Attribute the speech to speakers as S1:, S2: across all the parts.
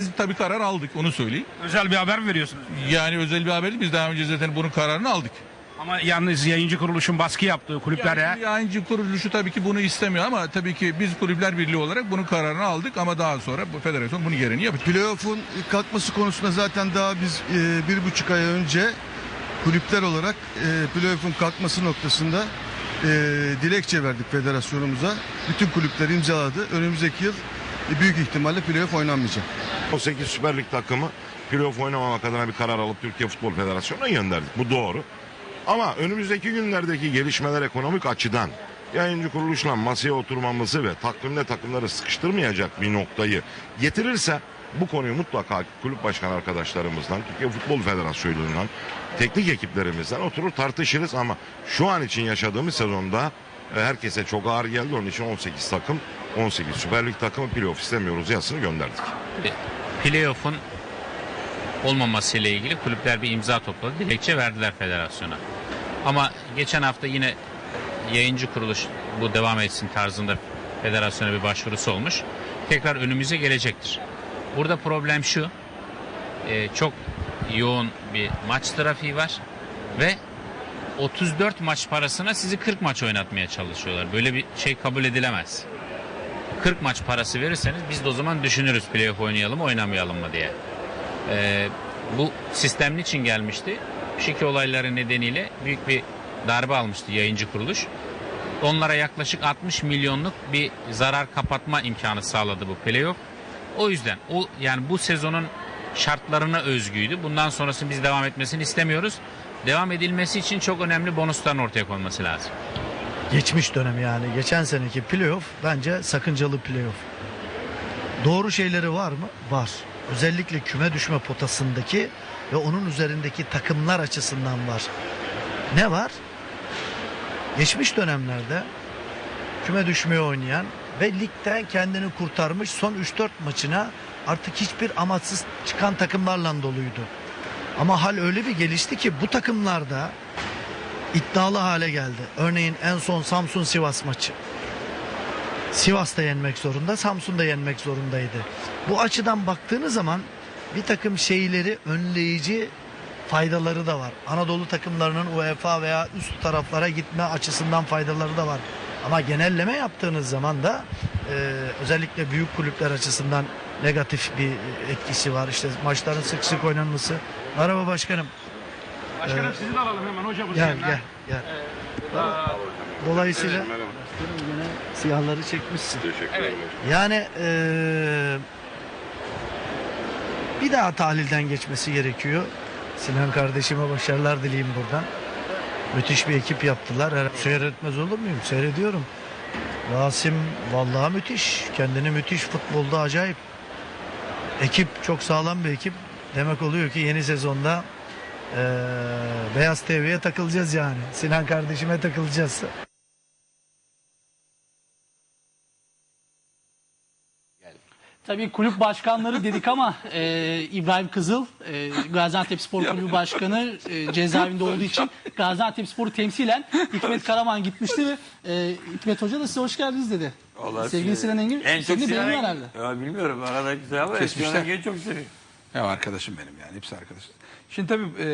S1: Biz tabii karar aldık onu söyleyeyim.
S2: Özel bir haber mi veriyorsunuz?
S1: Yani özel bir haber değil, biz daha önce zaten bunun kararını aldık.
S2: Ama yalnız yayıncı kuruluşun baskı yaptığı kulüplere
S1: Yani yayıncı kuruluşu tabii ki bunu istemiyor ama tabii ki biz kulüpler birliği olarak bunun kararını aldık ama daha sonra bu federasyon bunun gereğini yapacak.
S3: Playoff'un kalkması konusunda zaten daha biz e, bir buçuk ay önce kulüpler olarak e, playoff'un kalkması noktasında e, dilekçe verdik federasyonumuza. Bütün kulüpler imzaladı. Önümüzdeki yıl e, büyük ihtimalle playoff oynanmayacak.
S4: 18 Süper Lig takımı playoff oynamamak adına bir karar alıp Türkiye Futbol Federasyonu'na gönderdik. Bu doğru. Ama önümüzdeki günlerdeki gelişmeler ekonomik açıdan yayıncı kuruluşla masaya oturmamızı ve takvimde takımları sıkıştırmayacak bir noktayı getirirse bu konuyu mutlaka kulüp başkan arkadaşlarımızdan, Türkiye Futbol Federasyonu'ndan, teknik ekiplerimizden oturur tartışırız ama şu an için yaşadığımız sezonda e, herkese çok ağır geldi. Onun için 18 takım, 18 Süper Lig takımı playoff istemiyoruz yazısını gönderdik.
S5: Playoff'un olmaması ile ilgili kulüpler bir imza topladı. Dilekçe verdiler federasyona. Ama geçen hafta yine yayıncı kuruluş bu devam etsin tarzında federasyona bir başvurusu olmuş. Tekrar önümüze gelecektir. Burada problem şu. e, çok yoğun bir maç trafiği var ve 34 maç parasına sizi 40 maç oynatmaya çalışıyorlar. Böyle bir şey kabul edilemez. 40 maç parası verirseniz biz de o zaman düşünürüz playoff oynayalım oynamayalım mı diye. Ee, bu sistem için gelmişti? Şike olayları nedeniyle büyük bir darbe almıştı yayıncı kuruluş. Onlara yaklaşık 60 milyonluk bir zarar kapatma imkanı sağladı bu playoff. O yüzden o yani bu sezonun şartlarına özgüydü. Bundan sonrası biz devam etmesini istemiyoruz. Devam edilmesi için çok önemli bonusların ortaya konması lazım.
S6: Geçmiş dönem yani geçen seneki playoff bence sakıncalı playoff. Doğru şeyleri var mı? Var. Özellikle küme düşme potasındaki ve onun üzerindeki takımlar açısından var. Ne var? Geçmiş dönemlerde küme düşmeye oynayan ve ligden kendini kurtarmış son 3-4 maçına artık hiçbir amaçsız çıkan takımlarla doluydu. Ama hal öyle bir gelişti ki bu takımlarda iddialı hale geldi. Örneğin en son Samsun Sivas maçı. Sivas'ta yenmek zorunda, Samsun'da yenmek zorundaydı. Bu açıdan baktığınız zaman bir takım şeyleri önleyici faydaları da var. Anadolu takımlarının UEFA veya üst taraflara gitme açısından faydaları da var. Ama genelleme yaptığınız zaman da e, özellikle büyük kulüpler açısından negatif bir etkisi var. İşte maçların sık sık oynanması. Merhaba başkanım.
S2: Başkanım
S6: Ee,
S2: sizi de alalım hemen hocamız.
S6: Gel
S2: yanına.
S6: gel gel. Dolayısıyla yine siyahları çekmişsin.
S2: Evet.
S6: Yani eee, bir daha tahlilden geçmesi gerekiyor. Sinan kardeşime başarılar dileyim buradan. Müthiş bir ekip yaptılar. Her- Seyretmez olur muyum? Seyrediyorum. Rasim vallahi müthiş. Kendini müthiş futbolda acayip. Ekip çok sağlam bir ekip. Demek oluyor ki yeni sezonda eee, Beyaz TV'ye takılacağız yani. Sinan kardeşime takılacağız.
S7: Tabii kulüp başkanları dedik ama e, İbrahim Kızıl, e, Gaziantep Spor Kulübü Başkanı e, cezaevinde olduğu için Gaziantep Spor'u temsilen Hikmet Karaman gitmişti ve e, Hikmet Hoca da size hoş geldiniz dedi. Sevgili Sinan Engin,
S8: En çok
S7: seni de
S8: Sinan
S7: herhalde.
S8: Ya bilmiyorum arada güzel ama Engin'i çok seviyorum.
S9: Ya arkadaşım benim yani hepsi arkadaşım. Şimdi tabii e,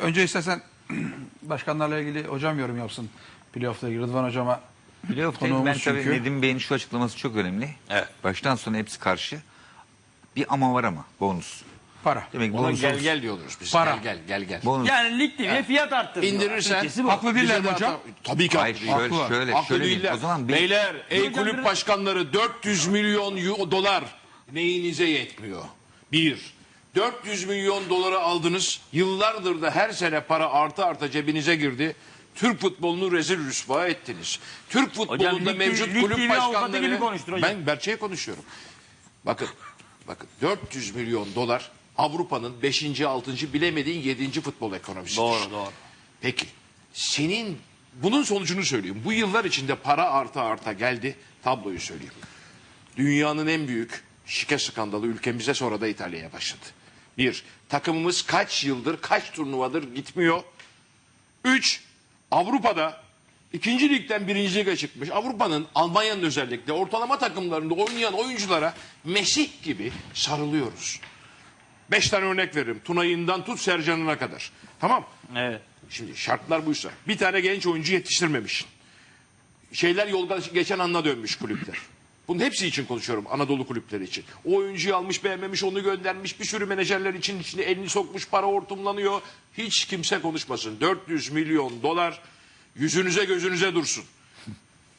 S9: önce istersen başkanlarla ilgili hocam yorum yapsın. Playoff'la ilgili Rıdvan hocama
S10: Playoff
S9: Konuğumuz
S10: ben tabii
S9: çünkü.
S10: Nedim Bey'in şu açıklaması çok önemli.
S8: Evet.
S10: Baştan sona hepsi karşı. Bir ama var ama bonus.
S9: para.
S10: Demek
S11: Ona
S10: bonus.
S11: gel gel diyoruz biz.
S9: Para.
S11: Gel gel gel gel.
S10: Bonus.
S8: Yani lig TV'ye fiyat arttırdı.
S11: İndirirsen.
S9: Haklı değiller mi hocam?
S11: Tabii ki
S10: Hayır
S11: haklı.
S10: şöyle
S9: Haklı.
S10: şöyle
S11: Haklı
S10: şöyle
S11: değiller.
S10: O zaman bir,
S11: Beyler, ey kulüp başkanları 400 milyon dolar neyinize yetmiyor? Bir, 400 milyon doları aldınız. Yıllardır da her sene para artı arta cebinize girdi. Türk futbolunu rezil rüsva ettiniz. Türk futbolunda
S8: Lig-
S11: mevcut
S8: Lig
S11: kulüp başkanları...
S8: gibi konuştun hocam.
S11: Ben gerçeği konuşuyorum. Bakın, bakın 400 milyon dolar Avrupa'nın 5. 6. bilemediğin 7. futbol ekonomisidir.
S8: Doğru doğru.
S11: Peki senin bunun sonucunu söyleyeyim. Bu yıllar içinde para arta arta geldi. Tabloyu söyleyeyim. Dünyanın en büyük şike skandalı ülkemize sonra da İtalya'ya başladı. Bir, takımımız kaç yıldır, kaç turnuvadır gitmiyor. Üç, Avrupa'da İkinci ligden birinci lige çıkmış. Avrupa'nın, Almanya'nın özellikle ortalama takımlarında oynayan oyunculara Mesih gibi sarılıyoruz. Beş tane örnek veririm. Tunay'ından tut Sercan'ına kadar. Tamam.
S8: Evet.
S11: Şimdi şartlar buysa. Bir tane genç oyuncu yetiştirmemişsin. Şeyler yolda geçen anla dönmüş kulüpler. Bunun hepsi için konuşuyorum Anadolu kulüpleri için. O oyuncuyu almış beğenmemiş onu göndermiş bir sürü menajerler için içine elini sokmuş para hortumlanıyor. Hiç kimse konuşmasın. 400 milyon dolar yüzünüze gözünüze dursun.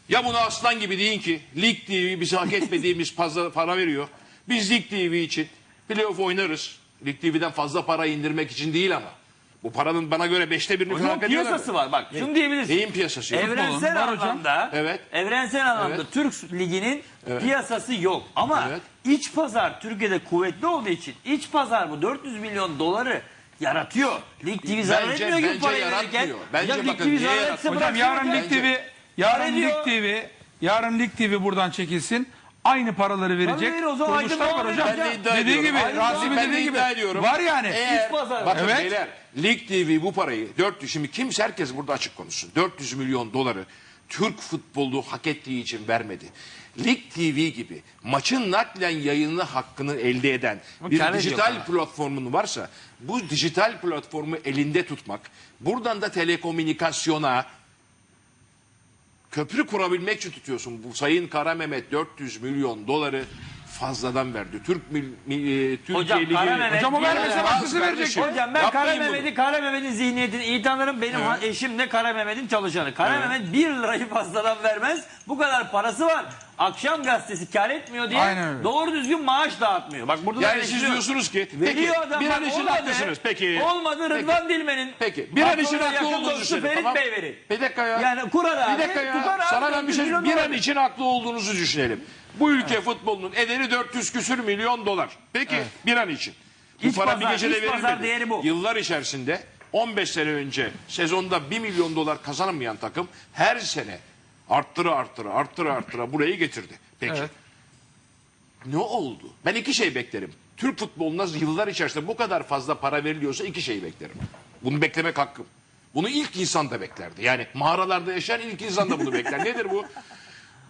S11: Ya bunu aslan gibi deyin ki Lig TV bize hak etmediğimiz fazla para veriyor. Biz Lig TV için playoff oynarız. Lig TV'den fazla para indirmek için değil ama. Bu paranın bana göre beşte birini falan hak ediyorlar.
S8: piyasası var bak. Şunu diyebilirsin.
S11: Neyin piyasası? yok?
S8: Evrensel
S9: Var hocam.
S8: anlamda,
S11: Evet.
S8: evrensel anlamda
S11: Evet.
S8: Türk Ligi'nin piyasası yok. Ama
S11: Evet.
S8: iç pazar Türkiye'de kuvvetli olduğu için iç pazar bu 400 milyon doları yaratıyor. Lig TV zarar
S11: Bence-
S8: etmiyor gibi
S11: bence
S8: parayı
S11: yaratmıyor.
S8: verirken.
S11: Bence
S8: ya Lig
S11: bakın
S8: TV
S11: niye
S8: zarar
S11: yaratmıyor?
S8: etse
S9: Hocam
S8: bıraksın
S9: yarın
S8: ya.
S9: Lig TV, yarın. Lig TV, yarın Lig TV buradan çekilsin. Aynı paraları verecek.
S8: verir, o zaman
S9: Kuruluşlar
S8: Aydın
S9: var hocam.
S11: Ben de iddia
S9: Dediği
S11: ediyorum.
S9: gibi,
S11: Aydın
S9: Rasim'in
S11: Doğan, ben de
S9: dediği gibi.
S11: iddia ediyorum.
S9: Var yani.
S11: Eğer-
S8: İç pazar.
S11: Bakın
S9: Evet.
S11: beyler Lig TV bu parayı 400 şimdi kimse herkes burada açık konuşsun. 400 milyon doları Türk futbolu hak ettiği için vermedi. Lig TV gibi maçın naklen yayını hakkını elde eden bir dijital platformun varsa bu dijital platformu elinde tutmak buradan da telekomünikasyona köprü kurabilmek için tutuyorsun. Bu Sayın Kara Mehmet 400 milyon doları fazladan verdi. Türk mil, mi- e, Türkiye
S8: Hocam,
S11: Ligi.
S8: Kara Mehmet-
S9: Hocam o vermese başkası verecek.
S8: Hocam ben
S11: Yapmayın
S8: Kara
S11: bunu.
S8: Mehmet'i, Kara Mehmet'in zihniyetini iyi tanırım. Benim ha- eşim de Kara Mehmet'in çalışanı. Kara
S11: Evet.
S8: Mehmet 1 lirayı fazladan vermez. Bu kadar parası var. Akşam gazetesi kar etmiyor diye
S9: Aynen öyle.
S8: doğru düzgün maaş dağıtmıyor. Bak burada da
S11: Yani siz
S8: eleştiriyor.
S11: diyorsunuz ki
S8: Veriyor
S11: peki,
S8: adam
S11: bir an için
S8: olmadı.
S11: haklısınız. Peki.
S8: Olmadı Rıdvan Dilmen'in.
S11: Peki. Bir an için haklı
S8: yakın
S11: olduğunuzu
S8: dostu
S11: düşünelim.
S8: Ferit
S11: Tamam.
S8: Bey verir.
S11: Bir dakika ya.
S8: Yani kurar abi.
S11: bir dakika ya.
S8: tutar abi,
S11: Sana ben bir şey
S8: 400
S11: Bir an için haklı olduğunuzu düşünelim. Bu ülke futbolunun ederi 400 küsür milyon dolar. Peki bir an için. Bu
S8: İç
S11: para
S8: pazar,
S11: bir gecede
S8: iç pazar
S11: verilmedi.
S8: değeri bu.
S11: Yıllar içerisinde 15 sene önce sezonda 1 milyon dolar kazanamayan takım her sene arttıra arttıra arttıra arttıra burayı getirdi. Peki.
S9: Evet.
S11: Ne oldu? Ben iki şey beklerim. Türk futboluna yıllar içerisinde bu kadar fazla para veriliyorsa iki şey beklerim. Bunu beklemek hakkım. Bunu ilk insan da beklerdi. Yani mağaralarda yaşayan ilk insan da bunu bekler. Nedir bu?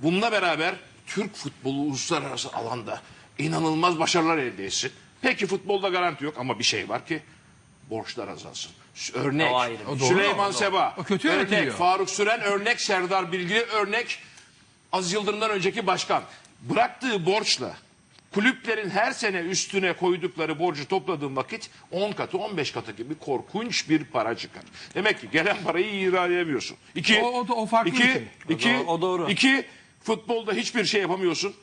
S11: Bununla beraber Türk futbolu uluslararası alanda inanılmaz başarılar elde etsin. Peki futbolda garanti yok ama bir şey var ki borçlar azalsın. Örnek
S8: O ayrı.
S9: O doğru.
S11: Süleyman Seba.
S9: O kötü
S11: örnek
S9: yönetiliyor.
S11: Faruk Süren örnek Serdar Bilgili örnek Aziz Yıldırım'dan önceki başkan bıraktığı borçla kulüplerin her sene üstüne koydukları borcu topladığın vakit 10 katı 15 katı gibi korkunç bir para çıkar. Demek ki gelen parayı iyi ilerleyemiyorsun. İki,
S9: O- o da- o farklı bir
S11: iki,
S9: şey.
S11: iki,
S8: O doğru- o doğru.
S11: iki, futbolda hiçbir şey yapamıyorsun.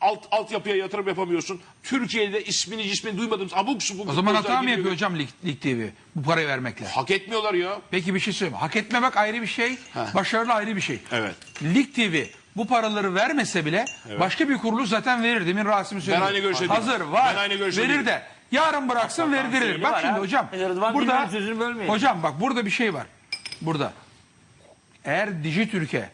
S11: Alt altyapıya yatırım yapamıyorsun. Türkiye'de ismini cismini duymadığımız abuk subuk
S9: O zaman hata mı yapıyor hocam Lig, Lig TV bu parayı vermekle?
S11: Hak etmiyorlar ya.
S9: Peki bir şey söyleyeyim. Hak etmemek ayrı bir şey, başarılı ayrı bir şey.
S11: Evet.
S9: Lig TV bu paraları vermese bile başka bir kuruluş zaten verir. Demin Rasim söyledi.
S11: aynı görüşte değilim.
S9: Hazır var.
S11: Ben aynı görüşte
S9: verir de. Yarın bıraksın verdirilir.
S8: şeyli
S9: Bak şimdi
S8: ha.
S9: hocam.
S8: Rıdvan
S9: Burada
S8: Dilmen'in sözünü bölmeyin.
S9: Hocam bak burada bir şey var. Burada. Eğer Dijitürk'e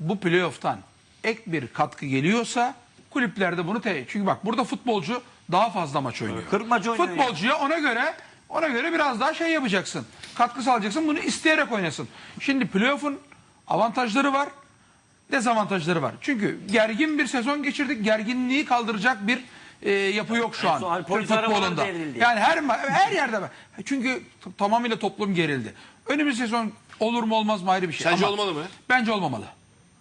S9: bu playoff'tan ek bir katkı geliyorsa kulüplerde bunu te çünkü bak burada futbolcu daha fazla maç oynuyor.
S8: 40 maç oynuyor ya.
S9: Futbolcuya ona göre ona göre biraz daha şey yapacaksın. Katkı sağlayacaksın. Bunu isteyerek oynasın. Şimdi playoff'un avantajları var. Dezavantajları var. Çünkü gergin bir sezon geçirdik. Gerginliği kaldıracak bir e, yapı yok şu an.
S8: son
S9: Türk futbolunda. Yani her her yerde var. Çünkü tamamıyla toplum gerildi. Önümüz sezon olur mu olmaz mı ayrı bir şey.
S11: Sence
S9: Ama
S11: olmalı mı?
S9: Bence olmamalı.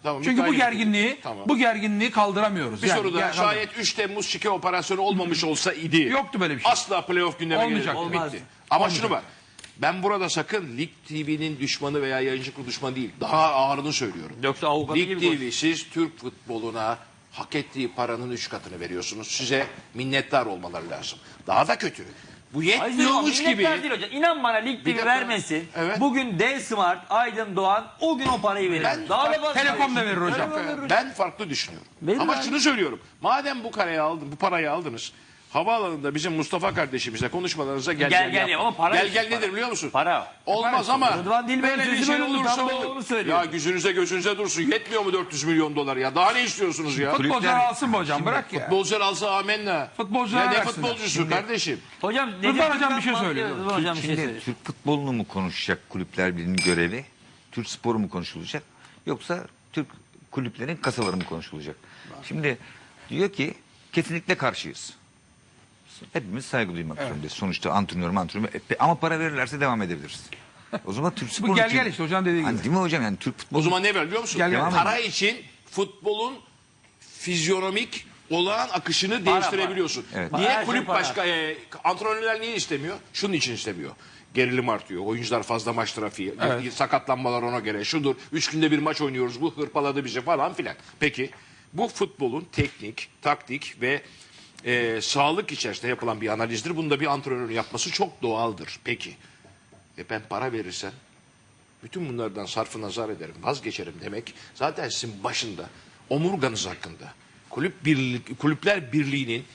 S11: Tamam,
S9: Çünkü bu
S11: müteahhit-
S9: gerginliği
S11: Tamam.
S9: bu gerginliği kaldıramıyoruz.
S11: Bir
S9: Yani
S11: soru daha.
S9: ger-
S11: Şayet 3 Temmuz şike operasyonu olmamış olsa idi.
S9: Yoktu böyle bir şey.
S11: Asla playoff gündeme
S9: Olmayacak.
S11: gelirdi.
S8: Olmaz.
S11: Bitti. Ama şunu var. Ben burada sakın Lig TV'nin düşmanı veya yayıncı kurulu düşmanı değil. Daha ağırını söylüyorum.
S8: Yoksa avukatı
S11: Lig
S8: gibi
S11: TV siz Türk futboluna hak ettiği paranın 3 katını veriyorsunuz. Size minnettar olmaları lazım. Daha da kötü. Bu yetmiyormuş gibi.
S8: değil hocam. İnan bana Lig TV
S11: dakika.
S8: vermesin.
S11: Evet.
S8: Bugün D Smart, Aydın Doğan o gün o parayı verir.
S11: Ben-
S8: Daha da fazla.
S9: Telekom da verir hocam.
S11: Ben farklı düşünüyorum.
S8: Verir
S11: Ama
S8: abi.
S11: şunu söylüyorum. Madem bu parayı aldın, bu parayı aldınız. Havaalanında bizim Mustafa kardeşimize konuşmalarınıza gel
S8: Gel,
S11: gel, yapma.
S8: ama para
S11: Gel gel
S8: para.
S11: nedir biliyor musun?
S8: Para.
S11: Olmaz ama
S8: Rıdvan Dilmen'in
S11: böyle bir
S8: sözü
S11: şey olursa olur. Ya yüzünüze gözünüze dursun. Yetmiyor mu 400 milyon dolar ya? Daha ne istiyorsunuz ya?
S9: Futbolcular alsın mı hocam? Bırak ya.
S11: Futbolcular alsa amenna.
S9: Futbolcular
S11: ya ne
S9: versinler.
S11: futbolcusu kardeşim?
S8: Hocam
S9: Rıdvan
S8: Necip
S9: hocam bir şey söylüyor.
S8: Rıdvan hocam bir şey
S10: Şimdi
S8: söylüyor.
S10: Türk futbolunu mu konuşacak kulüpler birliğinin görevi? Türk sporu mu konuşulacak? Yoksa Türk kulüplerin kasaları mı konuşulacak? Şimdi diyor ki kesinlikle karşıyız. Hepimiz saygı duymak zorundayız. Sonuçta antrenör antrenör E, ama para verirlerse devam edebiliriz. O zaman Türk sporu
S9: gel
S10: için-
S9: gel işte hocam dediği gibi.
S10: Hani değil mi hocam yani Türk futbolu
S11: O zaman ne ver biliyor musun?
S9: Gel, gel.
S11: Para için futbolun fizyonomik olağan akışını değiştirebiliyorsun.
S10: Evet.
S11: Niye
S8: Her şey
S11: kulüp
S8: para.
S11: başka e, antrenörler niye istemiyor? Şunun için istemiyor. Gerilim artıyor. Oyuncular fazla maç trafiği.
S9: Evet.
S11: Sakatlanmalar ona göre. Şudur. Üç günde bir maç oynuyoruz. Bu hırpaladı bizi falan filan. Peki bu futbolun teknik, taktik ve e, sağlık içerisinde yapılan bir analizdir. Bunu da bir antrenörün yapması çok doğaldır. Peki. E ben para verirsen bütün bunlardan sarfı nazar ederim, vazgeçerim demek zaten sizin başında omurganız hakkında. Kulüp birlik, kulüpler birliğinin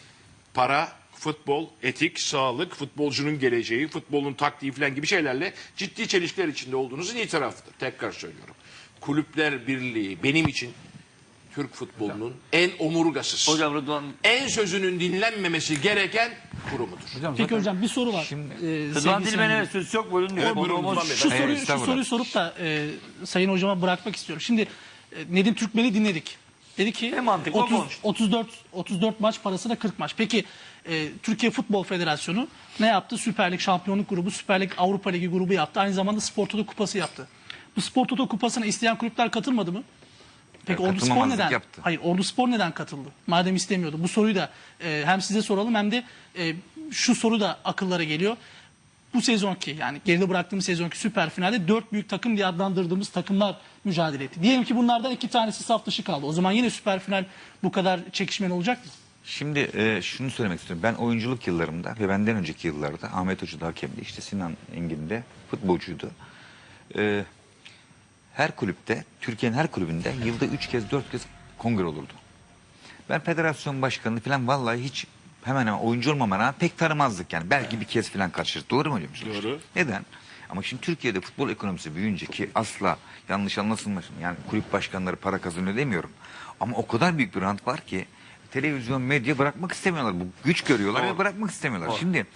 S11: para, futbol, etik, sağlık, futbolcunun geleceği, futbolun taktiği falan gibi şeylerle ciddi çelişkiler içinde olduğunuzun itirafıdır. Tekrar söylüyorum. Kulüpler Birliği benim için Türk futbolunun en omurgasız,
S8: Hocam Rıdvan
S11: en sözünün dinlenmemesi gereken kurumudur.
S9: Hocam
S7: Peki
S9: zaten-
S7: hocam bir soru var.
S10: Şimdi-
S7: Ee,
S8: Rıdvan
S7: sevgili
S8: Dilmen'e
S7: Sayın
S8: söz çok bölün diyor.
S11: Buyurun,
S8: onu-
S11: Rıdvan Bey.
S7: Şu
S10: Hayır,
S7: soruyu, şu
S10: estağfurullah.
S7: soruyu sorup da e, Sayın Hocama bırakmak istiyorum. Şimdi e, Nedim Türkmen'i dinledik. Dedi ki
S8: Ne mantıklı
S7: 30,
S8: konuştu.
S7: 34 34 maç parası da 40 maç. Peki e, Türkiye Futbol Federasyonu ne yaptı? Süper Lig Şampiyonluk Grubu, Süper Lig Avrupa Ligi grubu yaptı. Aynı zamanda Spor Toto Kupası yaptı. Bu Spor Toto Kupası'na isteyen kulüpler katılmadı mı? Peki Ordu Spor
S10: katılmamazlık
S7: neden?
S10: yaptı.
S7: Hayır Ordu Spor neden katıldı? Madem istemiyordu. Bu soruyu da e, hem size soralım hem de e, şu soru da akıllara geliyor. Bu sezonki yani geride bıraktığımız sezonki süper finalde dört büyük takım diye adlandırdığımız takımlar mücadele etti. Diyelim ki bunlardan iki tanesi saf dışı kaldı. O zaman yine süper final bu kadar çekişmeli olacak mı?
S10: Şimdi e, şunu söylemek istiyorum. Ben oyunculuk yıllarımda ve benden önceki yıllarda Ahmet Hoca da hakemdi. işte Sinan Engin de futbolcuydu. E, her kulüpte, Türkiye'nin her kulübünde yılda üç kez dört kez kongre olurdu. Ben federasyon başkanı falan vallahi hiç hemen hemen oyuncu olmama rağmen pek tanımazdık yani. Belki bir kez falan karşılaştık. Doğru mu hocam?
S11: Doğru.
S10: Neden? Ama şimdi Türkiye'de futbol ekonomisi büyüyünce ki asla yanlış anlaşılmasın. Yani kulüp başkanları para kazanıyor demiyorum. Ama o kadar büyük bir rant var ki televizyon, medya bırakmak istemiyorlar. Bu güç görüyorlar ve bırakmak istemiyorlar. Şimdi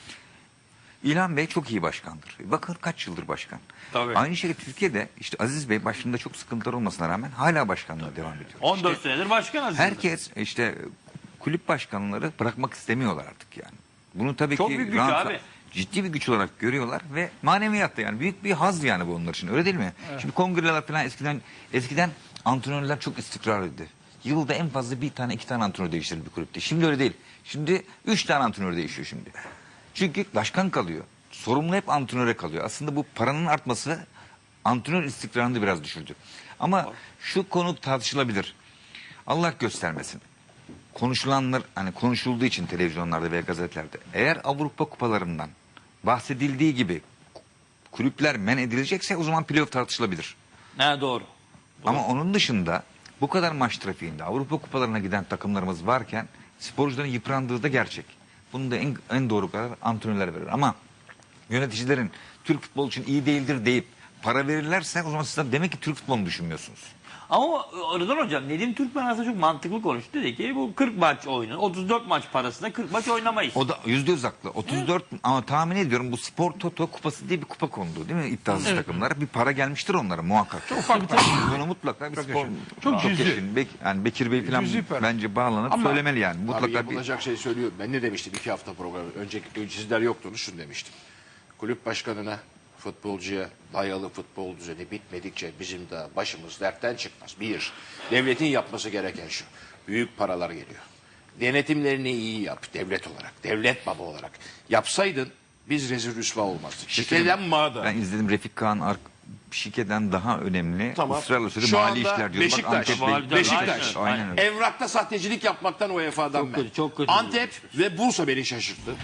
S10: İlhan Bey çok iyi başkandır. Bakın kaç yıldır başkan.
S8: Tabii.
S10: Aynı şekilde Türkiye'de işte Aziz Bey başında çok sıkıntılar olmasına rağmen hala başkanlığa devam ediyor.
S8: 14
S10: İşte
S8: senedir başkan aslında.
S10: herkes işte kulüp başkanları bırakmak istemiyorlar artık yani. Bunu tabii
S8: Çok
S10: ki
S8: büyük güç abi.
S10: ciddi bir güç olarak görüyorlar ve maneviyatta yani büyük bir haz yani bu onlar için öyle değil mi? Şimdi kongreler falan eskiden eskiden antrenörler çok istikrarlıydı. Yılda en fazla bir tane iki tane antrenör değiştirir bir kulüpte. Şimdi öyle değil. Şimdi üç tane antrenör değişiyor şimdi. Çünkü başkan kalıyor. Sorumlu hep antrenöre kalıyor. Aslında bu paranın artması antrenör istikrarını da biraz düşürdü. Ama şu konu tartışılabilir. Allah göstermesin. Konuşulanlar hani konuşulduğu için televizyonlarda ve gazetelerde eğer Avrupa kupalarından bahsedildiği gibi kulüpler men edilecekse o zaman playoff tartışılabilir.
S8: Ha doğru.
S10: Ama onun dışında bu kadar maç trafiğinde Avrupa kupalarına giden takımlarımız varken sporcuların yıprandığı da gerçek. Bunu da en, en doğru karar antrenörler verir. Ama yöneticilerin Türk futbolu için iyi değildir deyip para verirlerse o zaman siz demek ki Türk futbolunu düşünmüyorsunuz.
S8: Ama Rıdvan Hocam Nedim Türkmen aslında çok mantıklı konuştu. Dedi ki bu 40 maç oyunu 34 maç parasında 40 maç oynamayız.
S10: O da yüzde yüz haklı. 34 ama tahmin ediyorum bu spor toto kupası diye bir kupa kondu değil mi? İddiasız takımlara bir para gelmiştir onlara muhakkak. Çok
S9: ufak
S10: Bunu mutlaka bir spor.
S9: Çok cüzi.
S10: yaşın. Bek, yani Bekir Bey falan
S9: Cüzi para.
S10: bence bağlanıp
S9: Ama-
S10: söylemeli yani.
S11: Abi
S10: Mutlaka bir
S11: yapılacak şey söylüyorum. Ben ne demiştim iki hafta programı. Önceki sizler yoktunuz şunu demiştim. Kulüp başkanına, futbolcuya dayalı futbol düzeni bitmedikçe bizim de başımız dertten çıkmaz. Bir, devletin yapması gereken şu. Büyük paralar geliyor. Denetimlerini iyi yap devlet olarak. Devlet baba olarak. Yapsaydın biz rezil rüsva olmazdık. Şikeden mağda.
S10: ben izledim Refik Kaan Ark şikeden daha önemli.
S11: Tamam.
S10: Israrla söyledi
S11: Şu
S10: mali işler diyor.
S11: Beşiktaş,
S10: Antep Bey-
S8: Mali-
S11: Beşiktaş.
S8: Aynen,
S10: Aynen öyle.
S11: Evrakta sahtecilik yapmaktan UEFA'dan
S8: Çok
S11: ben.
S8: kötü, çok kötü.
S11: Antep ve Bursa beni şaşırttı.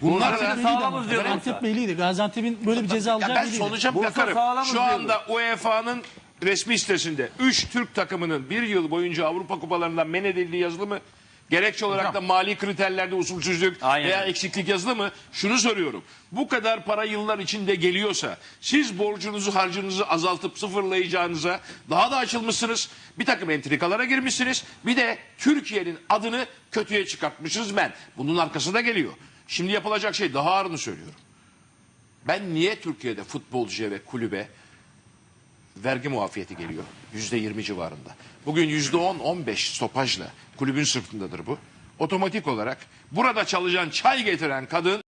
S11: Bunlar
S8: Bursa
S11: da
S8: sağlamız diyor.
S7: Beyliğiydi. Gaziantep'in böyle bir ceza
S11: Ya
S7: alacağı
S11: ben
S7: belliydi.
S11: sonuca
S8: Bursa
S11: bakarım.
S8: sağlamız
S11: Şu anda UEFA'nın resmi sitesinde 3 Türk takımının bir yıl boyunca Avrupa kupalarından men edildiği yazılı mı? Gerekçe olarak da mali kriterlerde usulsüzlük
S8: Aynen.
S11: veya eksiklik yazılı mı? Şunu soruyorum. Bu kadar para yıllar içinde geliyorsa siz borcunuzu harcınızı azaltıp sıfırlayacağınıza daha da açılmışsınız. Bir takım entrikalara girmişsiniz. Bir de Türkiye'nin adını kötüye çıkartmışız ben. Bunun arkası da geliyor. Şimdi yapılacak şey daha ağırını söylüyorum. Ben niye Türkiye'de futbolcuya ve kulübe vergi muafiyeti geliyor. Yüzde yirmi civarında. Bugün yüzde on, on beş stopajla kulübün sırtındadır bu. Otomatik olarak burada çalışan çay getiren kadın